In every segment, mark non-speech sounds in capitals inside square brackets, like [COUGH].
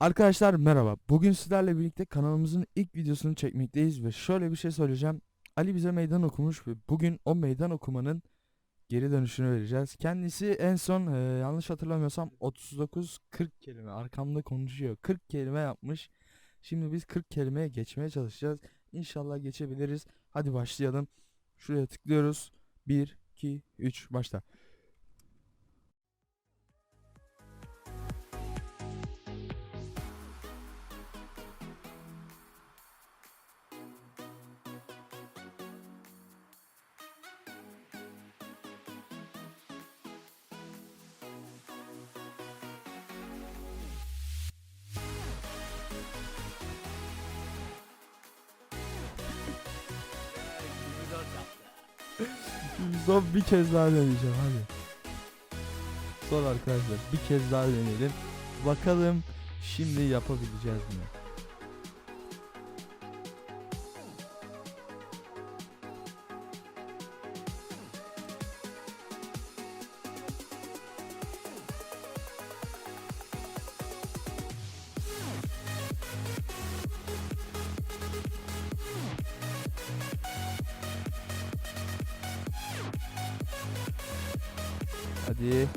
Arkadaşlar merhaba. Bugün sizlerle birlikte kanalımızın ilk videosunu çekmekteyiz ve şöyle bir şey söyleyeceğim. Ali bize meydan okumuş ve bugün o meydan okumanın geri dönüşünü vereceğiz. Kendisi en son e, yanlış hatırlamıyorsam 39 40 kelime arkamda konuşuyor. 40 kelime yapmış. Şimdi biz 40 kelimeye geçmeye çalışacağız. İnşallah geçebiliriz. Hadi başlayalım. Şuraya tıklıyoruz. 1 2 3 başla. Son bir kez daha deneyeceğim hadi. Son arkadaşlar bir kez daha deneyelim. Bakalım şimdi yapabileceğiz mi? Hadi.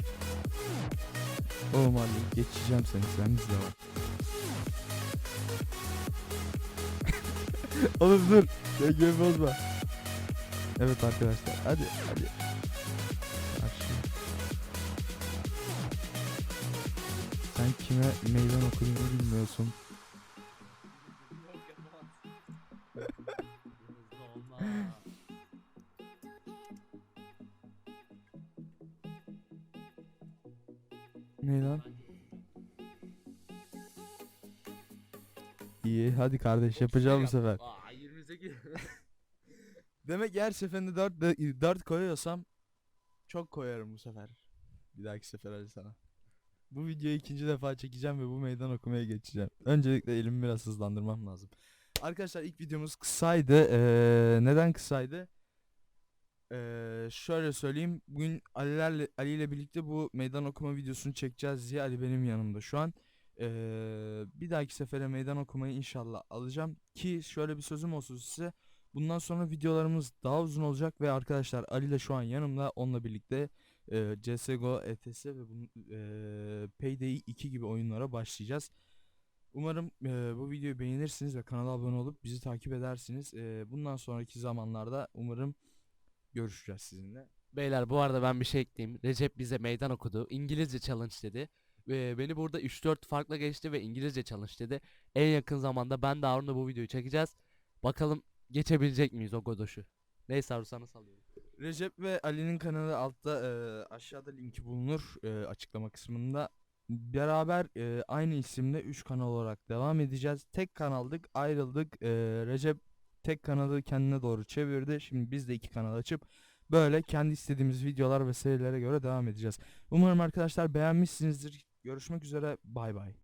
Oğlum hadi geçeceğim seni sen izle bak. [LAUGHS] Oğlum dur. Dengemi bozma. Evet arkadaşlar hadi hadi. Sen kime meydan okuduğunu bilmiyorsun. Meydan. İyi hadi kardeş yapacağım bu sefer. Aa 28. [LAUGHS] Demek ki her seferinde 4 4 koyuyorsam çok koyarım bu sefer. Bir dahaki sefer hadi sana. Bu videoyu ikinci defa çekeceğim ve bu meydan okumaya geçeceğim. Öncelikle elimi biraz hızlandırmam lazım. Arkadaşlar ilk videomuz kısaydı. Ee, neden kısaydı? Ee, şöyle söyleyeyim. Bugün Ali'lerle Ali ile birlikte bu meydan okuma videosunu çekeceğiz diye Ali benim yanımda şu an. Ee, bir dahaki sefere meydan okumayı inşallah alacağım ki şöyle bir sözüm olsun size. Bundan sonra videolarımız daha uzun olacak ve arkadaşlar Ali ile şu an yanımda onunla birlikte e, CSGO, ETS ve bunun, e, Payday 2 gibi oyunlara başlayacağız. Umarım e, bu videoyu beğenirsiniz ve kanala abone olup bizi takip edersiniz. E, bundan sonraki zamanlarda umarım görüşeceğiz sizinle. Beyler bu arada ben bir şey ekleyeyim. Recep bize meydan okudu. İngilizce challenge dedi. Ve beni burada 3-4 farkla geçti ve İngilizce challenge dedi. En yakın zamanda ben de Harun'la bu videoyu çekeceğiz. Bakalım geçebilecek miyiz o godoşu. Neyse Harun sana salıyorum. Recep ve Ali'nin kanalı altta e, aşağıda linki bulunur e, açıklama kısmında. Beraber e, aynı isimle 3 kanal olarak devam edeceğiz. Tek kanaldık ayrıldık. E, Recep tek kanalı kendine doğru çevirdi. Şimdi biz de iki kanal açıp böyle kendi istediğimiz videolar ve serilere göre devam edeceğiz. Umarım arkadaşlar beğenmişsinizdir. Görüşmek üzere. Bay bay.